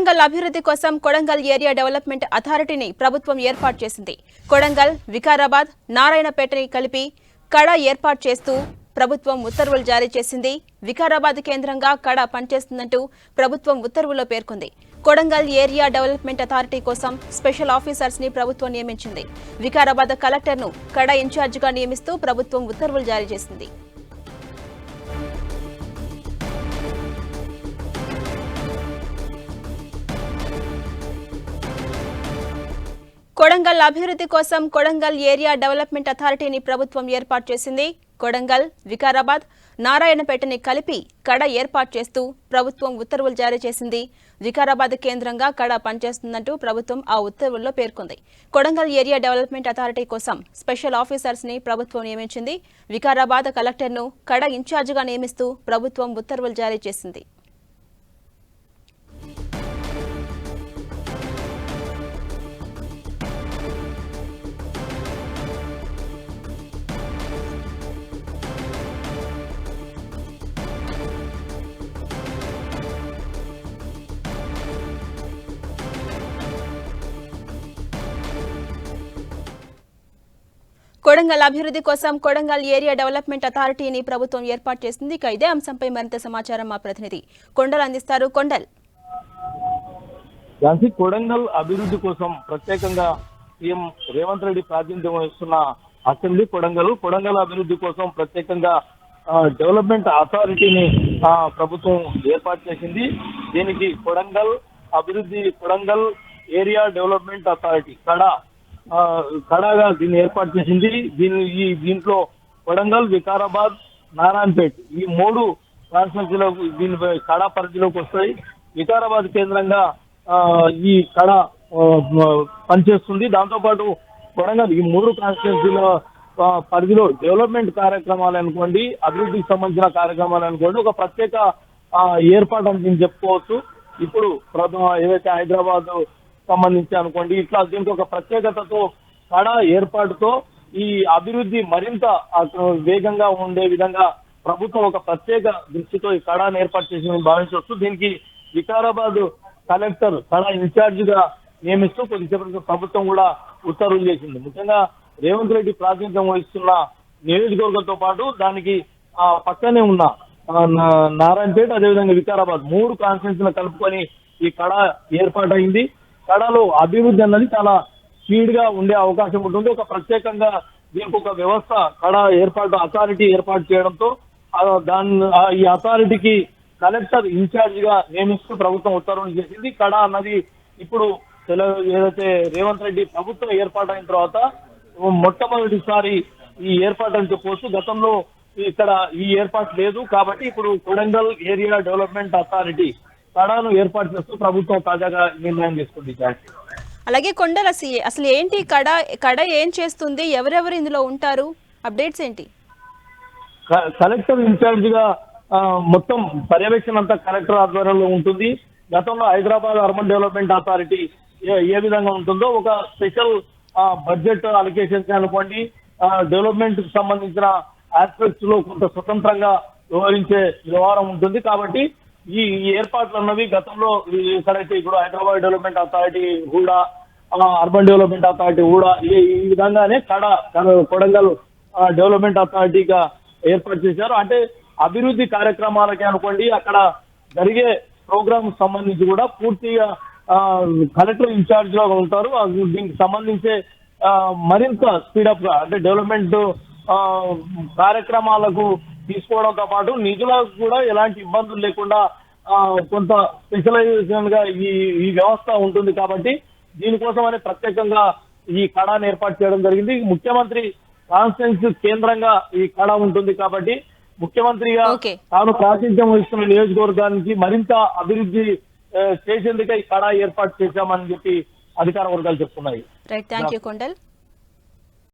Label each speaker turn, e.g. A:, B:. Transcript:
A: కొడంగల్ అభివృద్ధి కోసం Kodangal area development అథారిటీని ప్రభుత్వం ఏర్పాటు చేసింది. కొడంగల్ వికారాబాద్ నారాయణపేటని కలిపి కడ ఏర్పాటు చేస్తూ ప్రభుత్వం ఉత్తర్వులు జారీ చేసింది. వికారాబాద్ కేంద్రంగా కడ పనిచేస్తుందంటూ ప్రభుత్వం ఉత్తర్వుల్లో పేర్కొంది. కొడంగల్ ఏరియా డెవలప్మెంట్ అథారిటీ కోసం స్పెషల్ ఆఫీసర్స్ని ప్రభుత్వం నియమించింది. వికారాబాద్ కలెక్టర్ను కడ ఇన్ఛార్జిగా నియమిస్తూ ప్రభుత్వం ఉత్తర్వులు జారీ చేసింది. కొడంగల్ అభివృద్ధి కోసం కొడంగల్ ఏరియా డెవలప్మెంట్ అథారిటీని ప్రభుత్వం ఏర్పాటు చేసింది. కొడంగల్ వికారాబాద్ నారాయణపేటని కలిపి కడ ఏర్పాటు చేస్తూ ప్రభుత్వం ఉత్తర్వులు జారీ చేసింది. వికారాబాద్ కేంద్రంగా కడ పనిచేస్తుందంటూ ప్రభుత్వం ఆ ఉత్తర్వుల్లో పేర్కొంది. కొడంగల్ ఏరియా డెవలప్మెంట్ అథారిటీ కోసం స్పెషల్ ఆఫీసర్స్ని ప్రభుత్వం నియమించింది. వికారాబాద్ కలెక్టర్ను కడ ఇన్ఛార్జిగా నియమిస్తూ ప్రభుత్వం ఉత్తర్వులు జారీ చేసింది. కొడంగల్ అభివృద్ధి కోసం కొడంగల్ ఏరియా డెవలప్మెంట్ అథారిటీని ప్రభుత్వం ఏర్పాటు చేసింది. ఇక ఇదే అంశంపై మరింత సమాచారం మా ప్రతినిధి కొండల్ అందిస్తారు. కొండల్.
B: ఝాన్సీ కొడంగల్ అభివృద్ధి కోసం ప్రత్యేకంగా సీఎం రేవంత్ రెడ్డి ప్రాతినిధ్యం వహిస్తున్న అసెంబ్లీ కొడంగల్ కొడంగల్ అభివృద్ధి కోసం ప్రత్యేకంగా డెవలప్మెంట్ అథారిటీని ప్రభుత్వం ఏర్పాటు చేసింది. దీనికి కొడంగల్ అభివృద్ధి కొడంగల్ ఏరియా డెవలప్మెంట్ అథారిటీ కడా కడాగా దీన్ని ఏర్పాటు చేసింది. దీని ఈ దీంట్లో వడంగల్ వికారాబాద్ నారాయణపేట్ ఈ మూడు కాన్స్టిట్యూన్సీలకు దీని కడా పరిధిలోకి వస్తాయి. వికారాబాద్ కేంద్రంగా ఆ, ఈ కడ పనిచేస్తుంది. దాంతోపాటు వరంగల్ ఈ మూడు కాన్స్టిట్యున్సీల పరిధిలో డెవలప్మెంట్ కార్యక్రమాలు అనుకోండి అభివృద్ధికి సంబంధించిన కార్యక్రమాలు అనుకోండి ఒక ప్రత్యేక ఆ, ఏర్పాటు అని నేను చెప్పుకోవచ్చు. ఇప్పుడు ప్రథమ ఏదైతే హైదరాబాద్ సంబంధించి అనుకోండి. ఇట్లా దీనికి ఒక ప్రత్యేకతతో కడ ఏర్పాటుతో ఈ అభివృద్ధి మరింత వేగంగా ఉండే విధంగా ప్రభుత్వం ఒక ప్రత్యేక దృష్టితో ఈ కడాను ఏర్పాటు చేసిందని భావించవచ్చు. దీనికి వికారాబాద్ కలెక్టర్ కడ ఇన్ఛార్జ్గా నియమిస్తూ కొద్దిసేపటి ప్రభుత్వం కూడా ఉత్తర్వులు చేసింది. ముఖ్యంగా రేవంత్ రెడ్డి ప్రాతినిధ్యం వహిస్తున్న నియోజకవర్గంతో పాటు దానికి ఆ పక్కనే ఉన్న నారాయణపేట అదేవిధంగా వికారాబాద్ మూడు కాన్స్టిట్యూన్సీలను కలుపుకొని ఈ కడ ఏర్పాటైంది. కడలో అభివృద్ధి అన్నది చాలా స్పీడ్గా ఉండే అవకాశం ఉంటుంది. ఒక ప్రత్యేకంగా దీనికి ఒక వ్యవస్థ కడ ఏర్పాటు అథారిటీ ఏర్పాటు చేయడంతో దాని ఈ అథారిటీకి కలెక్టర్ ఇన్ఛార్జ్గా నియమిస్తూ ప్రభుత్వం ఉత్తర్వులు చేసింది. కడ అన్నది ఇప్పుడు ఏదైతే రేవంత్ రెడ్డి ప్రభుత్వం ఏర్పాటైన తర్వాత మొట్టమొదటిసారి ఈ ఏర్పాటు అని చెప్పవచ్చు గతంలో ఇక్కడ ఈ ఏర్పాటు లేదు. కాబట్టి ఇప్పుడు కొడంగల్ ఏరియా డెవలప్మెంట్ అథారిటీ కడాను ఏర్పాటు చేస్తూ ప్రభుత్వం తాజాగా నిర్ణయం తీసుకుంది.
A: అలాగే కొండల్ అసలు ఏంటి కడ కడ ఏం చేస్తుంది? ఎవరెవరు ఇందులో ఉంటారు? అప్డేట్స్ ఏంటి?
B: కలెక్టర్ ఇన్ఛార్జ్గా మొత్తం పర్యవేక్షణ అంతా కలెక్టర్ ఆధ్వర్యంలో ఉంటుంది. గతంలో హైదరాబాద్ అర్బన్ డెవలప్మెంట్ అథారిటీ ఏ- విధంగా ఉంటుందో ఒక స్పెషల్ బడ్జెట్ అలికేషన్స్ అనుకోండి. డెవలప్మెంట్కి సంబంధించిన ఆస్పెక్ట్స్లో కొంత స్వతంత్రంగా వ్యవహరించే వ్యవహారం ఉంటుంది. కాబట్టి ఈ ఏర్పాట్లు అన్నవి గతంలో ఎక్కడైతే ఇప్పుడు హైదరాబాద్ డెవలప్మెంట్ అథారిటీ కూడా అర్బన్ డెవలప్మెంట్ అథారిటీ కూడా ఈ ఈ విధంగానే కడ కొడంగల్ ఆ, డెవలప్మెంట్ అథారిటీగా ఏర్పాటు చేశారు. అంటే అభివృద్ధి కార్యక్రమాలకి అనుకోండి అక్కడ జరిగే ప్రోగ్రామ్ సంబంధించి కూడా పూర్తిగా ఆ, కలెక్టర్ ఇన్ఛార్జ్గా ఉంటారు. దీనికి సంబంధించే మరింత స్పీడప్గా అంటే డెవలప్మెంట్ ఆ, కార్యక్రమాలకు తీసుకోవడంతో పాటు నిధులకు కూడా ఎలాంటి ఇబ్బందులు లేకుండా కొంత స్పెషలైజేషన్గా ఈ ఈ వ్యవస్థ ఉంటుంది కాబట్టి దీనికోసమని ప్రత్యేకంగా ఈ కళాను ఏర్పాటు చేయడం జరిగింది. ముఖ్యమంత్రి కాన్స్టిట్యూన్సీ కేంద్రంగా ఈ కళ ఉంటుంది కాబట్టి ముఖ్యమంత్రిగా. తాను ప్రాతినిధ్యం వహిస్తున్న నియోజకవర్గానికి మరింత అభివృద్ధి చేసేందుకే ఈ కళ ఏర్పాటు చేశామని చెప్పి అధికార వర్గాలు చెప్తున్నాయి.
A: Right thank you Kondal